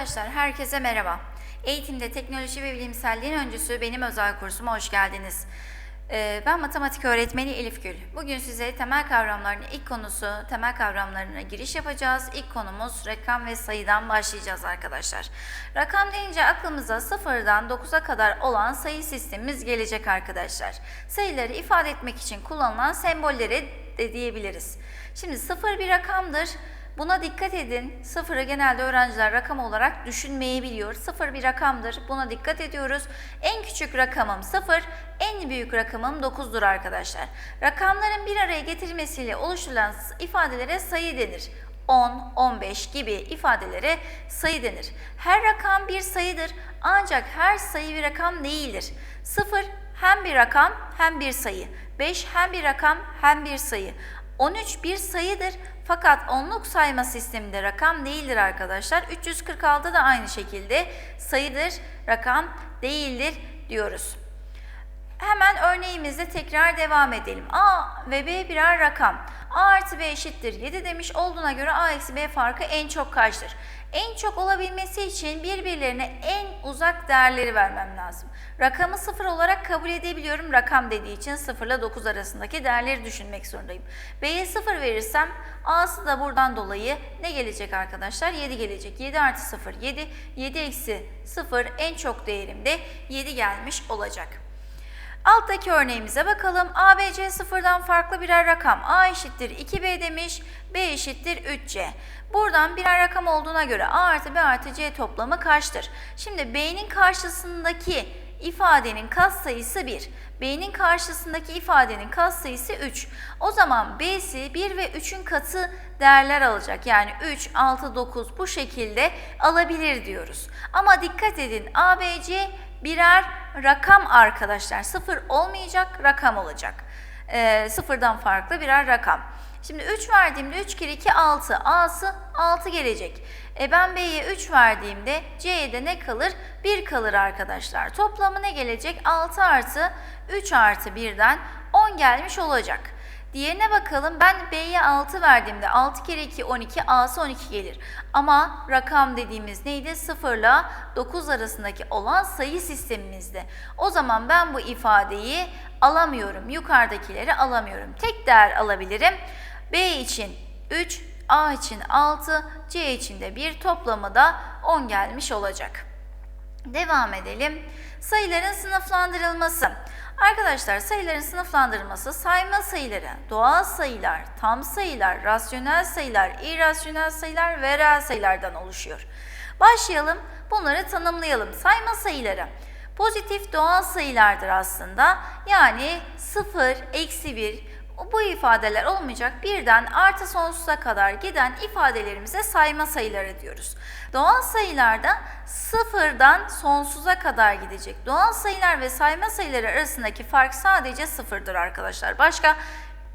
Arkadaşlar herkese merhaba. Eğitimde teknoloji ve bilimselliğin öncüsü benim özel kursuma hoş geldiniz. Ee, Ben matematik öğretmeni Elif Gül. Bugün size temel kavramların ilk konusu, temel kavramlarına giriş yapacağız. İlk konumuz rakam ve sayıdan başlayacağız arkadaşlar. Rakam deyince aklımıza sıfırdan 9'a kadar olan sayı sistemimiz gelecek arkadaşlar. Sayıları ifade etmek için kullanılan sembolleri de diyebiliriz. Şimdi sıfır bir rakamdır. Buna dikkat edin. Sıfırı genelde öğrenciler rakam olarak düşünmeyebiliyor. Sıfır bir rakamdır. Buna dikkat ediyoruz. En küçük rakamım sıfır, en büyük rakamım 9'dur arkadaşlar. Rakamların bir araya getirilmesiyle oluşturulan ifadelere sayı denir. 10, 15 gibi ifadelere sayı denir. Her rakam bir sayıdır ancak her sayı bir rakam değildir. Sıfır hem bir rakam hem bir sayı. 5 hem bir rakam hem bir sayı. 13 bir sayıdır fakat onluk sayma sisteminde rakam değildir arkadaşlar. 346 da aynı şekilde sayıdır, rakam değildir diyoruz. Hemen örneğimizde tekrar devam edelim. A ve B birer rakam. A artı B eşittir 7 demiş olduğuna göre A eksi B farkı en çok kaçtır? En çok olabilmesi için birbirlerine en uzak değerleri vermem lazım. Rakamı sıfır olarak kabul edebiliyorum. Rakam dediği için 0 ile 9 arasındaki değerleri düşünmek zorundayım. B'ye 0 verirsem A'sı da buradan dolayı ne gelecek arkadaşlar? 7 gelecek. 7 artı 0 7. 7 eksi 0 en çok değerimde 7 gelmiş olacak. Alttaki örneğimize bakalım. ABC sıfırdan farklı birer rakam. A eşittir 2B demiş, B eşittir 3C. Buradan birer rakam olduğuna göre A artı B artı C toplamı kaçtır? Şimdi B'nin karşısındaki ifadenin katsayısı 1. B'nin karşısındaki ifadenin katsayısı 3. O zaman B'si 1 ve 3'ün katı değerler alacak. Yani 3, 6, 9 bu şekilde alabilir diyoruz. Ama dikkat edin ABC birer rakam arkadaşlar. Sıfır olmayacak, rakam olacak. Sıfırdan farklı birer rakam. Şimdi 3 verdiğimde 3 kere 2 6. A'sı 6 gelecek. E ben B'ye 3 verdiğimde C'ye de ne kalır? 1 kalır arkadaşlar. Toplamı ne gelecek? 6 artı 3 artı 1'den 10 gelmiş olacak. Diğerine bakalım. Ben B'ye 6 verdiğimde 6 kere 2 12, A'sı 12 gelir. Ama rakam dediğimiz neydi? 0 ile 9 arasındaki olan sayı sistemimizde. O zaman ben bu ifadeyi alamıyorum. Yukarıdakileri alamıyorum. Tek değer alabilirim. B için 3, A için 6, C için de 1 toplamı da 10 gelmiş olacak. Devam edelim. Sayıların sınıflandırılması. Arkadaşlar sayıların sınıflandırılması sayma sayıları, doğal sayılar, tam sayılar, rasyonel sayılar, irrasyonel sayılar ve reel sayılardan oluşuyor. Başlayalım. Bunları tanımlayalım. Sayma sayıları. Pozitif doğal sayılardır aslında. Yani 0, eksi 1, bu ifadeler olmayacak birden artı sonsuza kadar giden ifadelerimize sayma sayıları diyoruz. Doğal sayılarda sıfırdan sonsuza kadar gidecek. Doğal sayılar ve sayma sayıları arasındaki fark sadece sıfırdır arkadaşlar. Başka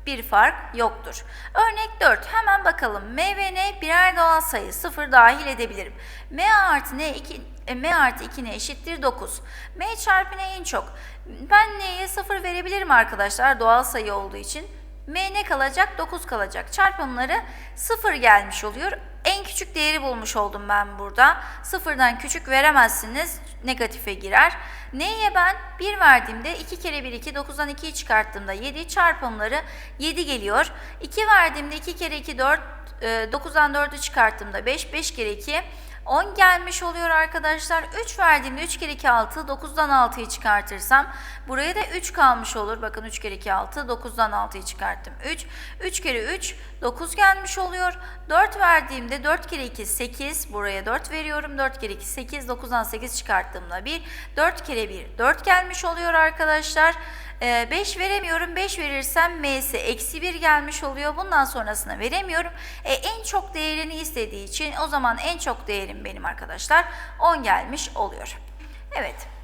bir fark yoktur. Örnek 4. Hemen bakalım. M ve N birer doğal sayı. Sıfır dahil edebilirim. M artı N 2, e, M artı 2 N eşittir 9. M çarpı N en çok. Ben N'ye 0 verebilirim arkadaşlar doğal sayı olduğu için. M ne kalacak? 9 kalacak. Çarpımları 0 gelmiş oluyor. En küçük değeri bulmuş oldum ben burada. Sıfırdan küçük veremezsiniz. Negatife girer. N'ye ben 1 verdiğimde 2 kere 1 2, 9'dan 2'yi çıkarttığımda 7 çarpımları 7 geliyor. 2 verdiğimde 2 kere 2 4, 9'dan 4'ü çıkarttığımda 5, 5 kere 2 10 gelmiş oluyor arkadaşlar. 3 verdiğimde 3 kere 2 6, 9'dan 6'yı çıkartırsam buraya da 3 kalmış olur. Bakın 3 kere 2 6, 9'dan 6'yı çıkarttım. 3, 3 kere 3, 9 gelmiş oluyor. 4 verdiğimde 4 kere 2 8, buraya 4 veriyorum. 4 kere 2 8, 9'dan 8 çıkarttığımda 1, 4 kere 1 4 gelmiş oluyor arkadaşlar. 5 veremiyorum. 5 verirsem m'si eksi 1 gelmiş oluyor. Bundan sonrasını veremiyorum. E, en çok değerini istediği için o zaman en çok değerim benim arkadaşlar 10 gelmiş oluyor. Evet.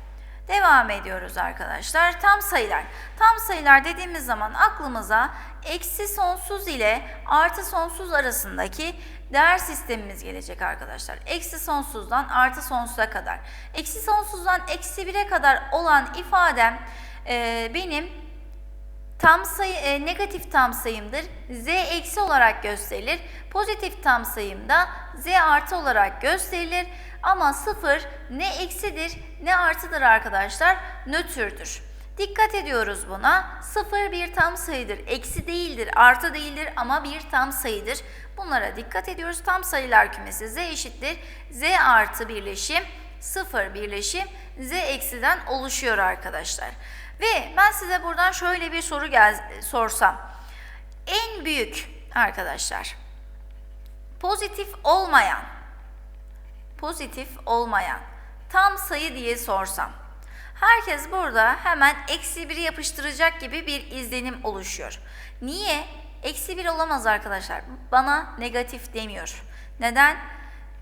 Devam ediyoruz arkadaşlar. Tam sayılar. Tam sayılar dediğimiz zaman aklımıza eksi sonsuz ile artı sonsuz arasındaki değer sistemimiz gelecek arkadaşlar. Eksi sonsuzdan artı sonsuza kadar. Eksi sonsuzdan eksi 1'e kadar olan ifadem e, benim tam sayı e, negatif tam sayımdır. Z eksi olarak gösterilir. Pozitif tam sayımda Z artı olarak gösterilir. Ama sıfır ne eksidir ne artıdır arkadaşlar nötrdür. Dikkat ediyoruz buna. Sıfır bir tam sayıdır. Eksi değildir, artı değildir ama bir tam sayıdır. Bunlara dikkat ediyoruz. Tam sayılar kümesi Z eşittir. Z artı birleşim, sıfır birleşim, Z eksiden oluşuyor arkadaşlar. Ve ben size buradan şöyle bir soru gel sorsam. En büyük arkadaşlar pozitif olmayan pozitif olmayan tam sayı diye sorsam. Herkes burada hemen eksi biri yapıştıracak gibi bir izlenim oluşuyor. Niye? Eksi bir olamaz arkadaşlar. Bana negatif demiyor. Neden?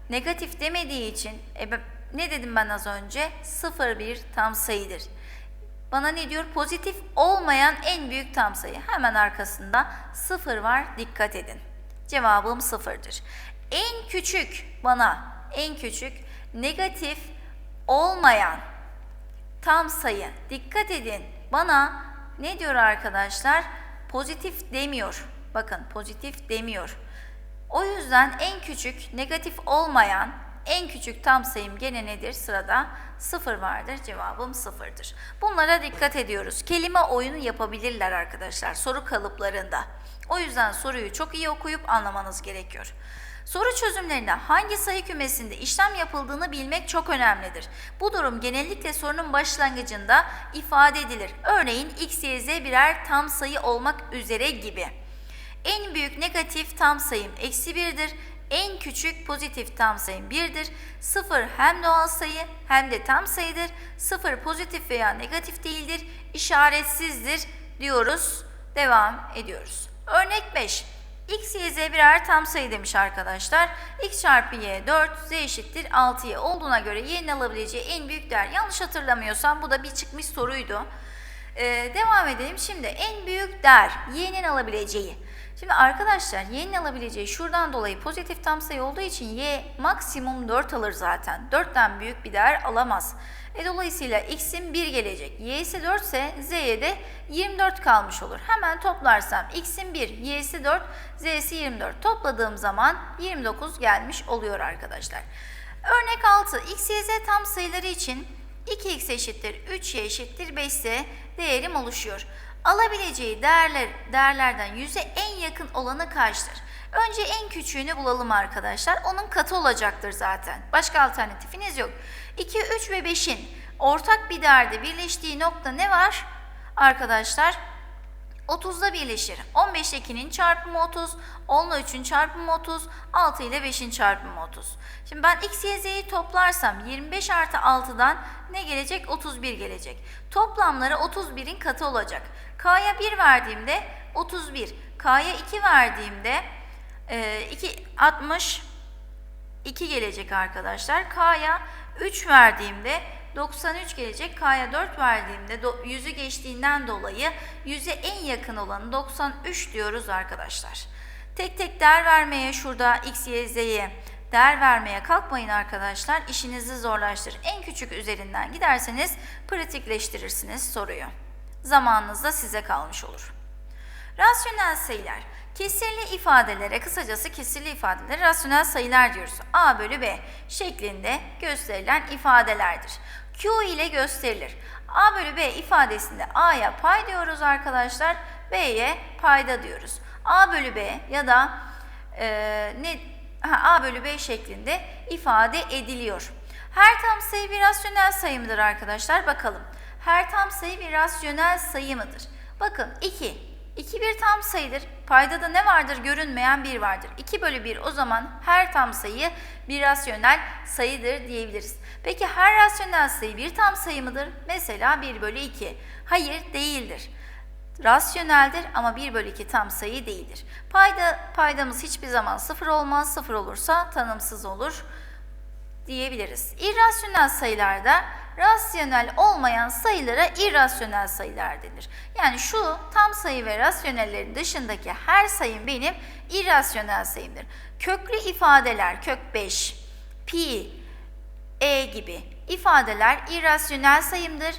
Negatif demediği için e, ne dedim ben az önce? Sıfır bir tam sayıdır. Bana ne diyor? Pozitif olmayan en büyük tam sayı. Hemen arkasında sıfır var. Dikkat edin. Cevabım sıfırdır. En küçük bana en küçük negatif olmayan tam sayı. Dikkat edin. Bana ne diyor arkadaşlar? Pozitif demiyor. Bakın pozitif demiyor. O yüzden en küçük negatif olmayan en küçük tam sayım gene nedir? Sırada sıfır vardır. Cevabım sıfırdır. Bunlara dikkat ediyoruz. Kelime oyunu yapabilirler arkadaşlar soru kalıplarında. O yüzden soruyu çok iyi okuyup anlamanız gerekiyor. Soru çözümlerinde hangi sayı kümesinde işlem yapıldığını bilmek çok önemlidir. Bu durum genellikle sorunun başlangıcında ifade edilir. Örneğin x, y, z birer tam sayı olmak üzere gibi. En büyük negatif tam sayım eksi 1'dir. En küçük pozitif tam sayım 1'dir. 0 hem doğal sayı hem de tam sayıdır. 0 pozitif veya negatif değildir. İşaretsizdir diyoruz. Devam ediyoruz. Örnek 5. X, Y, Z birer tam sayı demiş arkadaşlar. X çarpı Y 4, Z eşittir 6Y olduğuna göre Y'nin alabileceği en büyük değer. Yanlış hatırlamıyorsam bu da bir çıkmış soruydu. Ee, devam edelim. Şimdi en büyük değer Y'nin alabileceği. Şimdi arkadaşlar y'nin alabileceği şuradan dolayı pozitif tam sayı olduğu için y maksimum 4 alır zaten. 4'ten büyük bir değer alamaz. E dolayısıyla x'in 1 gelecek. y ise 4 ise z'ye de 24 kalmış olur. Hemen toplarsam x'in 1, y'si 4, z'si 24. Topladığım zaman 29 gelmiş oluyor arkadaşlar. Örnek 6. x, y, z tam sayıları için 2x eşittir 3y eşittir 5 ise değerim oluşuyor. Alabileceği değerler, değerlerden yüze en yakın olanı kaçtır? Önce en küçüğünü bulalım arkadaşlar. Onun katı olacaktır zaten. Başka alternatifiniz yok. 2, 3 ve 5'in ortak bir değerde birleştiği nokta ne var? Arkadaşlar 30'da birleşir. 15 ile 2'nin çarpımı 30, 10 ile 3'ün çarpımı 30, 6 ile 5'in çarpımı 30. Şimdi ben x, y, z'yi toplarsam 25 artı 6'dan ne gelecek? 31 gelecek. Toplamları 31'in katı olacak. K'ya 1 verdiğimde 31. K'ya 2 verdiğimde e, 2, 60 2 gelecek arkadaşlar. K'ya 3 verdiğimde 93 gelecek. K'ya 4 verdiğimde 100'ü geçtiğinden dolayı 100'e en yakın olanı 93 diyoruz arkadaşlar. Tek tek değer vermeye şurada x, y, z'ye değer vermeye kalkmayın arkadaşlar. İşinizi zorlaştırır. En küçük üzerinden giderseniz pratikleştirirsiniz soruyu. Zamanınız da size kalmış olur. Rasyonel sayılar. Kesirli ifadelere, kısacası kesirli ifadelere rasyonel sayılar diyoruz. A bölü B şeklinde gösterilen ifadelerdir. Q ile gösterilir. A bölü B ifadesinde A'ya pay diyoruz arkadaşlar, B'ye payda diyoruz. A bölü B ya da e, ne ha, A bölü B şeklinde ifade ediliyor. Her tam sayı bir rasyonel sayı mıdır arkadaşlar? Bakalım. Her tam sayı bir rasyonel sayı mıdır? Bakın 2. 2 bir tam sayıdır. Payda da ne vardır? Görünmeyen 1 vardır. 2 bölü 1 o zaman her tam sayı bir rasyonel sayıdır diyebiliriz. Peki her rasyonel sayı bir tam sayı mıdır? Mesela 1 bölü 2. Hayır değildir. Rasyoneldir ama 1 bölü 2 tam sayı değildir. Payda, paydamız hiçbir zaman 0 olmaz. 0 olursa tanımsız olur diyebiliriz. İrrasyonel sayılarda rasyonel olmayan sayılara irrasyonel sayılar denir. Yani şu tam sayı ve rasyonellerin dışındaki her sayım benim irrasyonel sayımdır. Köklü ifadeler kök 5, pi, e gibi ifadeler irrasyonel sayımdır.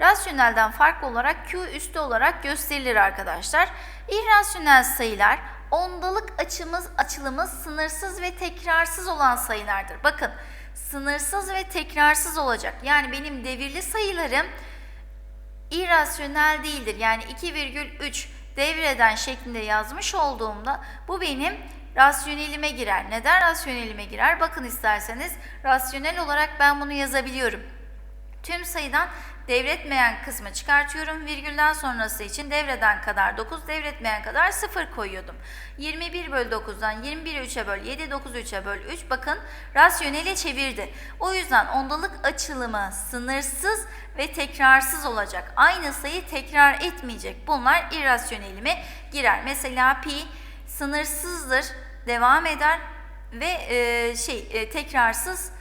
rasyonelden farklı olarak Q üstü olarak gösterilir arkadaşlar. İrrasyonel sayılar ondalık açımız açılımız sınırsız ve tekrarsız olan sayılardır. Bakın sınırsız ve tekrarsız olacak. Yani benim devirli sayılarım irrasyonel değildir. Yani 2,3 devreden şeklinde yazmış olduğumda bu benim rasyonelime girer. Neden rasyonelime girer? Bakın isterseniz rasyonel olarak ben bunu yazabiliyorum. Tüm sayıdan devretmeyen kısmı çıkartıyorum. Virgülden sonrası için devreden kadar 9, devretmeyen kadar 0 koyuyordum. 21 bölü 9'dan 21 3'e böl 7, 9 3'e böl 3 bakın rasyonele çevirdi. O yüzden ondalık açılımı sınırsız ve tekrarsız olacak. Aynı sayı tekrar etmeyecek. Bunlar irrasyonelime girer. Mesela pi sınırsızdır, devam eder ve e, şey e, tekrarsız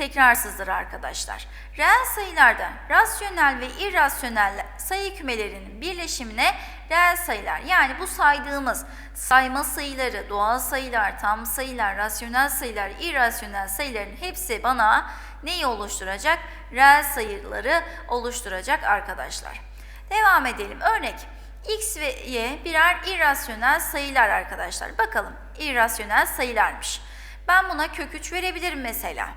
tekrarsızdır arkadaşlar. Reel sayılarda rasyonel ve irrasyonel sayı kümelerinin birleşimine reel sayılar yani bu saydığımız sayma sayıları, doğal sayılar, tam sayılar, rasyonel sayılar, irrasyonel sayıların hepsi bana neyi oluşturacak? Reel sayıları oluşturacak arkadaşlar. Devam edelim. Örnek x ve y birer irrasyonel sayılar arkadaşlar. Bakalım irrasyonel sayılarmış. Ben buna kök 3 verebilirim mesela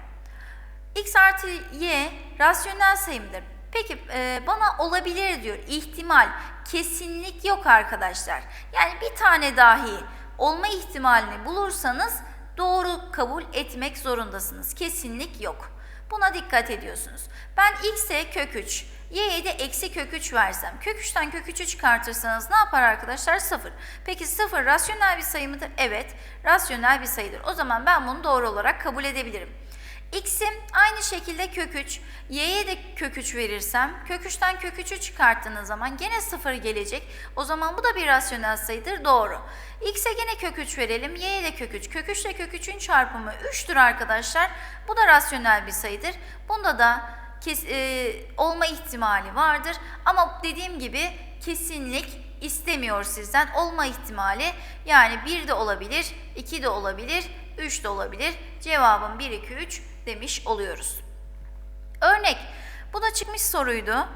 x artı y rasyonel sayımdır. Peki e, bana olabilir diyor. İhtimal, kesinlik yok arkadaşlar. Yani bir tane dahi olma ihtimalini bulursanız doğru kabul etmek zorundasınız. Kesinlik yok. Buna dikkat ediyorsunuz. Ben x'e kök 3, y'ye de eksi kök 3 versem, kök 3'ten kök 3'ü çıkartırsanız ne yapar arkadaşlar? 0. Peki 0 rasyonel bir sayı mıdır? Evet, rasyonel bir sayıdır. O zaman ben bunu doğru olarak kabul edebilirim. X'im aynı şekilde kök 3, y'ye de kök 3 verirsem, kök 3'ten kök 3'ü çıkarttığınız zaman gene 0 gelecek. O zaman bu da bir rasyonel sayıdır, doğru. X'e gene kök 3 verelim, y'ye de kök 3. Kök 3 ile kök 3'ün çarpımı 3'tür arkadaşlar. Bu da rasyonel bir sayıdır. Bunda da kes, e, olma ihtimali vardır. Ama dediğim gibi kesinlik istemiyor sizden. Olma ihtimali yani 1 de olabilir, 2 de olabilir, 3 de olabilir. Cevabım 1, 2, 3 demiş oluyoruz. Örnek, bu da çıkmış soruydu.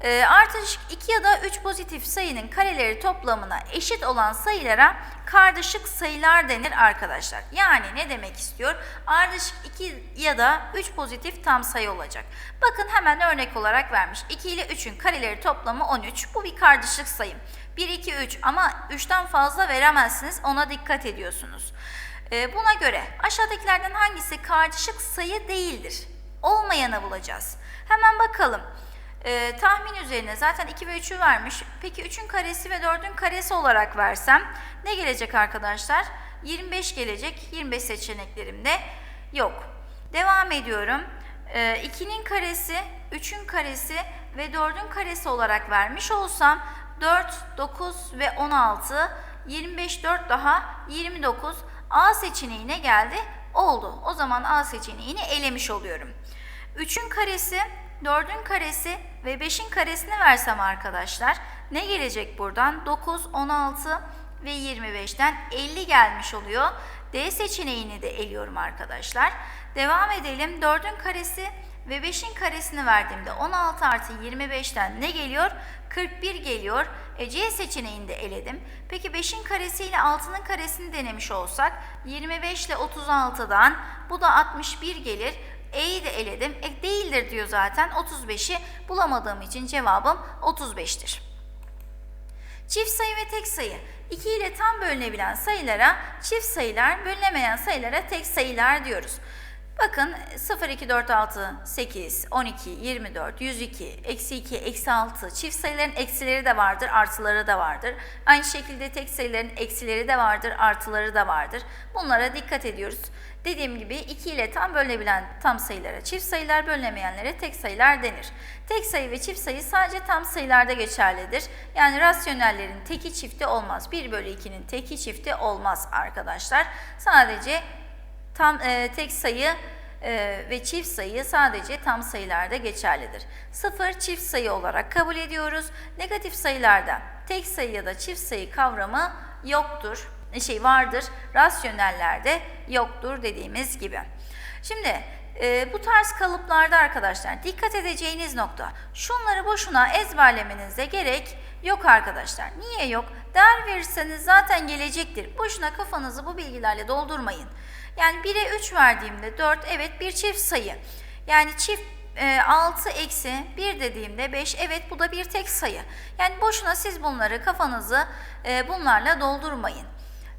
E, artış 2 ya da 3 pozitif sayının kareleri toplamına eşit olan sayılara kardeşik sayılar denir arkadaşlar. Yani ne demek istiyor? Ardışık 2 ya da 3 pozitif tam sayı olacak. Bakın hemen örnek olarak vermiş. 2 ile 3'ün kareleri toplamı 13. Bu bir kardeşik sayı. 1, 2, 3 ama 3'ten fazla veremezsiniz. Ona dikkat ediyorsunuz. E, buna göre aşağıdakilerden hangisi kardeşik sayı değildir? Olmayanı bulacağız. Hemen bakalım. E, tahmin üzerine zaten 2 ve 3'ü vermiş. Peki 3'ün karesi ve 4'ün karesi olarak versem ne gelecek arkadaşlar? 25 gelecek. 25 seçeneklerimde yok. Devam ediyorum. E, 2'nin karesi, 3'ün karesi ve 4'ün karesi olarak vermiş olsam 4, 9 ve 16, 25, 4 daha 29. A seçeneğine geldi. Oldu. O zaman A seçeneğini elemiş oluyorum. 3'ün karesi, 4'ün karesi ve 5'in karesini versem arkadaşlar ne gelecek buradan? 9, 16 ve 25'ten 50 gelmiş oluyor. D seçeneğini de eliyorum arkadaşlar. Devam edelim. 4'ün karesi ve 5'in karesini verdiğimde 16 artı 25'ten ne geliyor? 41 geliyor. E, C seçeneğini de eledim. Peki 5'in karesi ile 6'nın karesini denemiş olsak 25 ile 36'dan bu da 61 gelir. E'yi de eledim. E değildir diyor zaten. 35'i bulamadığım için cevabım 35'tir. Çift sayı ve tek sayı. 2 ile tam bölünebilen sayılara çift sayılar, bölünemeyen sayılara tek sayılar diyoruz. Bakın 0, 2, 4, 6, 8, 12, 24, 102, eksi 2, eksi 6 çift sayıların eksileri de vardır, artıları da vardır. Aynı şekilde tek sayıların eksileri de vardır, artıları da vardır. Bunlara dikkat ediyoruz. Dediğim gibi 2 ile tam bölünebilen tam sayılara çift sayılar, bölünemeyenlere tek sayılar denir. Tek sayı ve çift sayı sadece tam sayılarda geçerlidir. Yani rasyonellerin teki çifti olmaz. 1 bölü 2'nin teki çifti olmaz arkadaşlar. Sadece tam e, tek sayı e, ve çift sayı sadece tam sayılarda geçerlidir. Sıfır çift sayı olarak kabul ediyoruz. Negatif sayılarda tek sayı ya da çift sayı kavramı yoktur. Şey vardır. Rasyonellerde yoktur dediğimiz gibi. Şimdi e, bu tarz kalıplarda arkadaşlar dikkat edeceğiniz nokta şunları boşuna ezberlemenize gerek yok arkadaşlar. Niye yok? Değer verirseniz zaten gelecektir. Boşuna kafanızı bu bilgilerle doldurmayın. Yani 1'e 3 verdiğimde 4 evet bir çift sayı. Yani çift e, 6 eksi 1 dediğimde 5 evet bu da bir tek sayı. Yani boşuna siz bunları kafanızı e, bunlarla doldurmayın.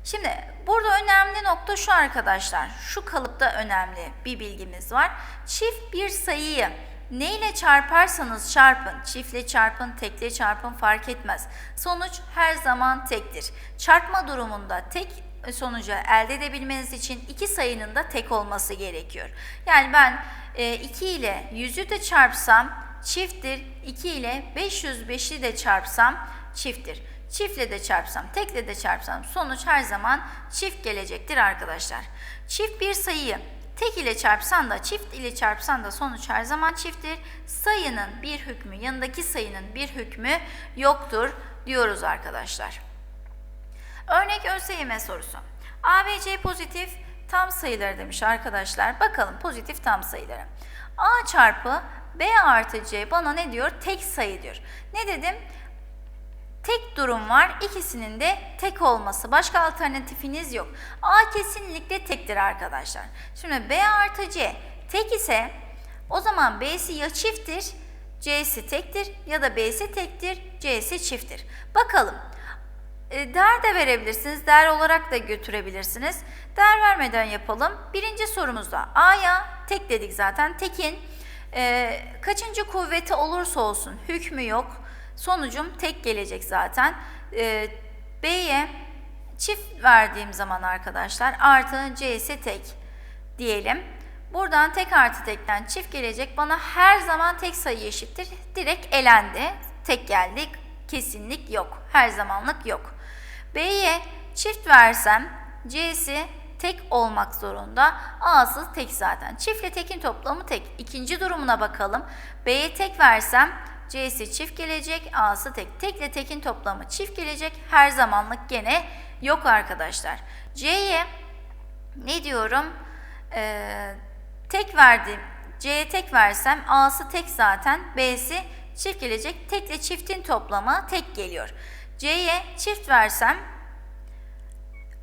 Şimdi burada önemli nokta şu arkadaşlar. Şu kalıpta önemli bir bilgimiz var. Çift bir sayıyı ne ile çarparsanız çarpın, çiftle çarpın, tekle çarpın fark etmez. Sonuç her zaman tektir. Çarpma durumunda tek sonucu elde edebilmeniz için iki sayının da tek olması gerekiyor. Yani ben 2 ile 100'ü de çarpsam çifttir, 2 ile 505'i de çarpsam çifttir. Çiftle de çarpsam, tekle de çarpsam sonuç her zaman çift gelecektir arkadaşlar. Çift bir sayıyı tek ile çarpsan da çift ile çarpsan da sonuç her zaman çifttir. Sayının bir hükmü, yanındaki sayının bir hükmü yoktur diyoruz arkadaşlar. Örnek ÖSYM sorusu. A ve C pozitif tam sayıları demiş arkadaşlar. Bakalım pozitif tam sayıları. A çarpı B artı C bana ne diyor? Tek sayı diyor. Ne dedim? Tek durum var. İkisinin de tek olması. Başka alternatifiniz yok. A kesinlikle tektir arkadaşlar. Şimdi B artı C tek ise o zaman B'si ya çifttir, C'si tektir ya da B'si tektir, C'si çifttir. Bakalım. E, değer de verebilirsiniz. Değer olarak da götürebilirsiniz. Değer vermeden yapalım. Birinci sorumuzda A'ya tek dedik zaten. Tekin e, kaçıncı kuvveti olursa olsun hükmü yok. Sonucum tek gelecek zaten. E, B'ye çift verdiğim zaman arkadaşlar artı C ise tek diyelim. Buradan tek artı tekten çift gelecek. Bana her zaman tek sayı eşittir. Direkt elendi. Tek geldi. Kesinlik yok. Her zamanlık yok. B'ye çift versem C'si tek olmak zorunda. A'sı tek zaten. Çiftle tekin toplamı tek. İkinci durumuna bakalım. B'ye tek versem C'si çift gelecek, A'sı tek. Tekle tekin toplamı çift gelecek. Her zamanlık gene yok arkadaşlar. C'ye ne diyorum? Ee, tek verdim. C'ye tek versem A'sı tek zaten. B'si çift gelecek. Tekle çiftin toplamı tek geliyor. C'ye çift versem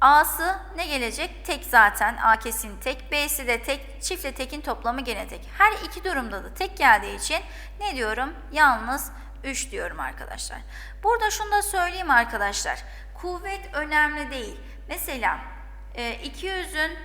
A'sı ne gelecek? Tek zaten. A kesin tek. B'si de tek. Çiftle tekin toplamı gene tek. Her iki durumda da tek geldiği için ne diyorum? Yalnız 3 diyorum arkadaşlar. Burada şunu da söyleyeyim arkadaşlar. Kuvvet önemli değil. Mesela 200'ün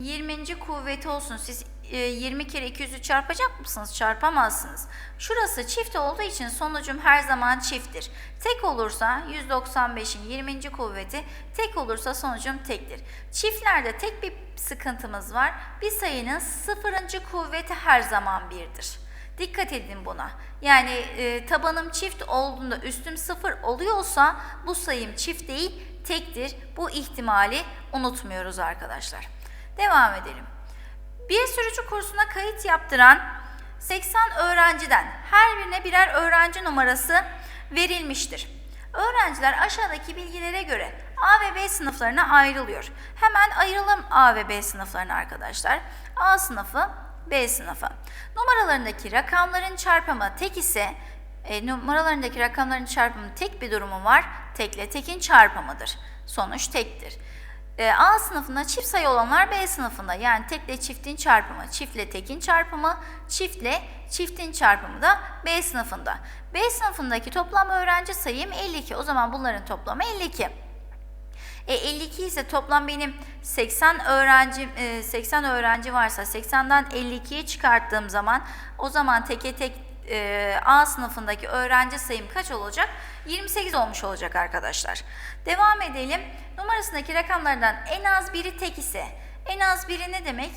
20. kuvveti olsun. Siz 20 kere 200'ü çarpacak mısınız? Çarpamazsınız. Şurası çift olduğu için sonucum her zaman çifttir. Tek olursa 195'in 20. kuvveti, tek olursa sonucum tektir. Çiftlerde tek bir sıkıntımız var. Bir sayının 0. kuvveti her zaman birdir. Dikkat edin buna. Yani e, tabanım çift olduğunda üstüm sıfır oluyorsa bu sayım çift değil tektir. Bu ihtimali unutmuyoruz arkadaşlar. Devam edelim. Bir sürücü kursuna kayıt yaptıran 80 öğrenciden her birine birer öğrenci numarası verilmiştir. Öğrenciler aşağıdaki bilgilere göre A ve B sınıflarına ayrılıyor. Hemen ayıralım A ve B sınıflarını arkadaşlar. A sınıfı, B sınıfı. Numaralarındaki rakamların çarpımı tek ise e, numaralarındaki rakamların çarpımı tek bir durumu var. Tekle tekin çarpımıdır. Sonuç tektir. E, A sınıfında çift sayı olanlar B sınıfında yani tekle çiftin çarpımı, çiftle tekin çarpımı, çiftle çiftin çarpımı da B sınıfında. B sınıfındaki toplam öğrenci sayım 52. O zaman bunların toplamı 52. E 52 ise toplam benim 80 öğrenci 80 öğrenci varsa 80'den 52'ye çıkarttığım zaman o zaman teke tek e, A sınıfındaki öğrenci sayım kaç olacak? 28 olmuş olacak arkadaşlar. Devam edelim. Numarasındaki rakamlardan en az biri tek ise en az biri ne demek?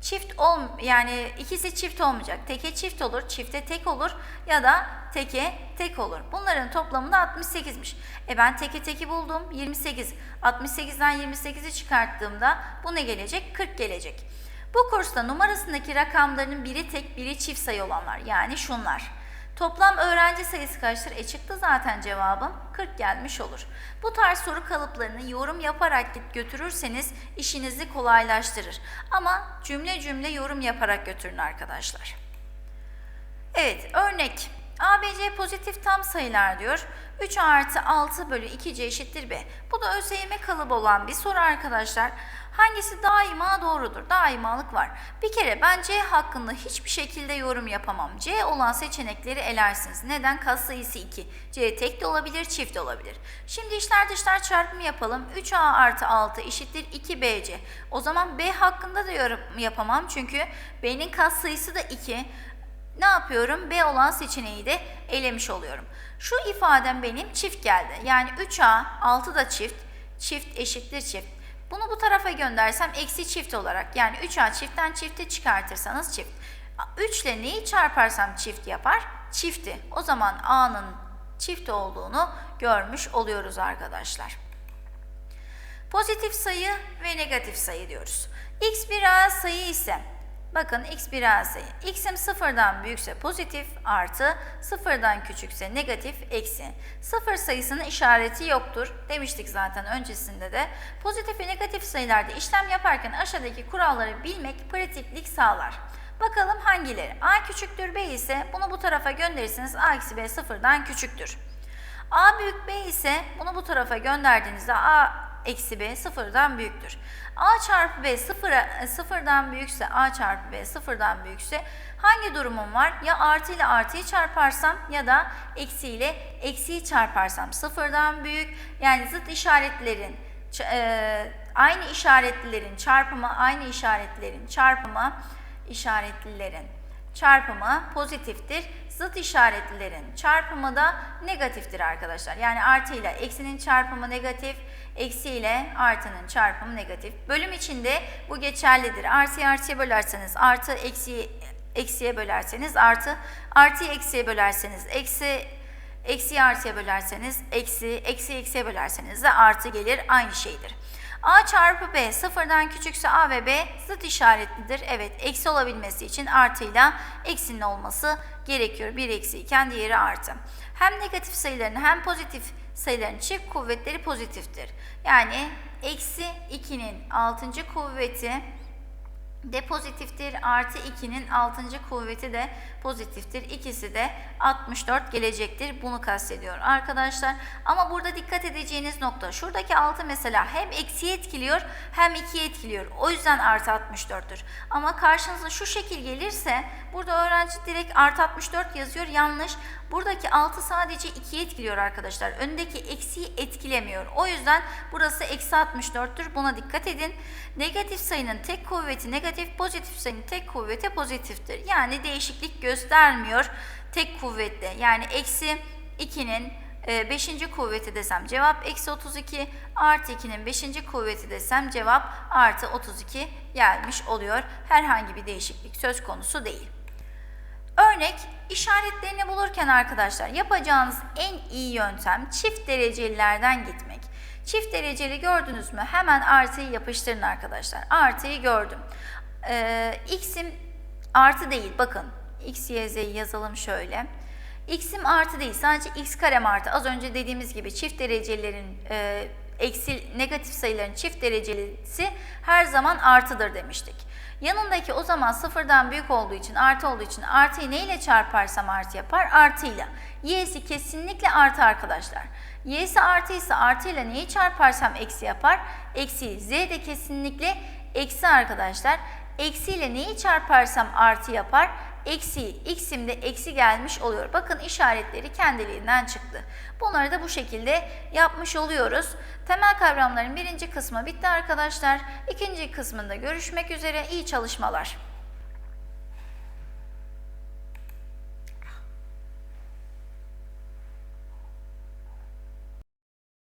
Çift ol yani ikisi çift olmayacak. Teke çift olur, çifte tek olur ya da teke tek olur. Bunların toplamı da 68'miş. E ben teke teki buldum 28. 68'den 28'i çıkarttığımda bu ne gelecek? 40 gelecek. Bu kursta numarasındaki rakamların biri tek biri çift sayı olanlar yani şunlar. Toplam öğrenci sayısı kaçtır? E çıktı zaten cevabım. 40 gelmiş olur. Bu tarz soru kalıplarını yorum yaparak git götürürseniz işinizi kolaylaştırır. Ama cümle cümle yorum yaparak götürün arkadaşlar. Evet, örnek. ABC pozitif tam sayılar diyor. 3 artı 6 bölü 2C eşittir B. Bu da ÖSYM kalıbı olan bir soru arkadaşlar. Hangisi daima doğrudur? Daimalık var. Bir kere ben C hakkında hiçbir şekilde yorum yapamam. C olan seçenekleri elersiniz. Neden? Katsayısı 2. C tek de olabilir, çift de olabilir. Şimdi işler dışlar çarpımı yapalım. 3A artı 6 eşittir 2BC. O zaman B hakkında da yorum yapamam. Çünkü B'nin katsayısı da 2 ne yapıyorum? B olan seçeneği de elemiş oluyorum. Şu ifadem benim çift geldi. Yani 3A, 6 da çift, çift eşittir çift. Bunu bu tarafa göndersem eksi çift olarak yani 3A çiftten çifti çıkartırsanız çift. 3 ile neyi çarparsam çift yapar? Çifti. O zaman A'nın çift olduğunu görmüş oluyoruz arkadaşlar. Pozitif sayı ve negatif sayı diyoruz. X bir reel sayı ise Bakın x bir sayı. x'im sıfırdan büyükse pozitif artı sıfırdan küçükse negatif eksi. Sıfır sayısının işareti yoktur demiştik zaten öncesinde de. Pozitif ve negatif sayılarda işlem yaparken aşağıdaki kuralları bilmek pratiklik sağlar. Bakalım hangileri? a küçüktür b ise bunu bu tarafa gönderirseniz a eksi b sıfırdan küçüktür. a büyük b ise bunu bu tarafa gönderdiğinizde a eksi b sıfırdan büyüktür. a çarpı b sıfıra, sıfırdan büyükse a çarpı b sıfırdan büyükse hangi durumum var? Ya artı ile artıyı çarparsam ya da eksi ile eksiyi çarparsam sıfırdan büyük yani zıt işaretlerin e, aynı işaretlilerin çarpımı aynı işaretlerin çarpımı işaretlilerin çarpımı pozitiftir. Zıt işaretlilerin çarpımı da negatiftir arkadaşlar. Yani artı ile eksinin çarpımı negatif, eksi ile artının çarpımı negatif. Bölüm içinde bu geçerlidir. Artıyı artıya bölerseniz artı eksiyi eksiye bölerseniz artı artıyı eksiye bölerseniz eksi eksiyi artıya bölerseniz eksi eksi eksiye bölerseniz de artı gelir aynı şeydir. A çarpı B sıfırdan küçükse A ve B zıt işaretlidir. Evet eksi olabilmesi için artıyla eksinin olması gerekiyor. Bir eksi iken diğeri artı. Hem negatif sayıların hem pozitif sayıların çift kuvvetleri pozitiftir. Yani eksi 2'nin 6. kuvveti de pozitiftir. Artı 2'nin 6. kuvveti de pozitiftir. İkisi de 64 gelecektir. Bunu kastediyor arkadaşlar. Ama burada dikkat edeceğiniz nokta şuradaki 6 mesela hem eksiyi etkiliyor hem 2'yi etkiliyor. O yüzden artı 64'tür. Ama karşınıza şu şekil gelirse burada öğrenci direkt artı 64 yazıyor. Yanlış. Buradaki 6 sadece 2'yi etkiliyor arkadaşlar. Öndeki eksiyi etkilemiyor. O yüzden burası eksi 64'tür. Buna dikkat edin. Negatif sayının tek kuvveti negatif, pozitif sayının tek kuvveti pozitiftir. Yani değişiklik göstermiyor tek kuvvetle. Yani eksi 2'nin 5. kuvveti desem cevap eksi 32 artı 2'nin 5. kuvveti desem cevap artı 32 gelmiş oluyor. Herhangi bir değişiklik söz konusu değil. Örnek işaretlerini bulurken arkadaşlar yapacağınız en iyi yöntem çift derecelilerden gitmek. Çift dereceli gördünüz mü? Hemen artıyı yapıştırın arkadaşlar. Artıyı gördüm. Ee, x'im artı değil. Bakın x, y, z'yi yazalım şöyle. x'im artı değil. Sadece x karem artı. Az önce dediğimiz gibi çift derecelilerin e, eksi negatif sayıların çift derecelisi her zaman artıdır demiştik. Yanındaki o zaman sıfırdan büyük olduğu için artı olduğu için artıyı neyle çarparsam artı yapar? Artıyla. Y'si kesinlikle artı arkadaşlar. Y'si artıysa artıyla neyi çarparsam eksi yapar? Eksi. Z de kesinlikle eksi arkadaşlar. Eksi ile neyi çarparsam artı yapar? Eksi. X'im de eksi gelmiş oluyor. Bakın işaretleri kendiliğinden çıktı. Bunları da bu şekilde yapmış oluyoruz. Temel kavramların birinci kısmı bitti arkadaşlar. İkinci kısmında görüşmek üzere. İyi çalışmalar.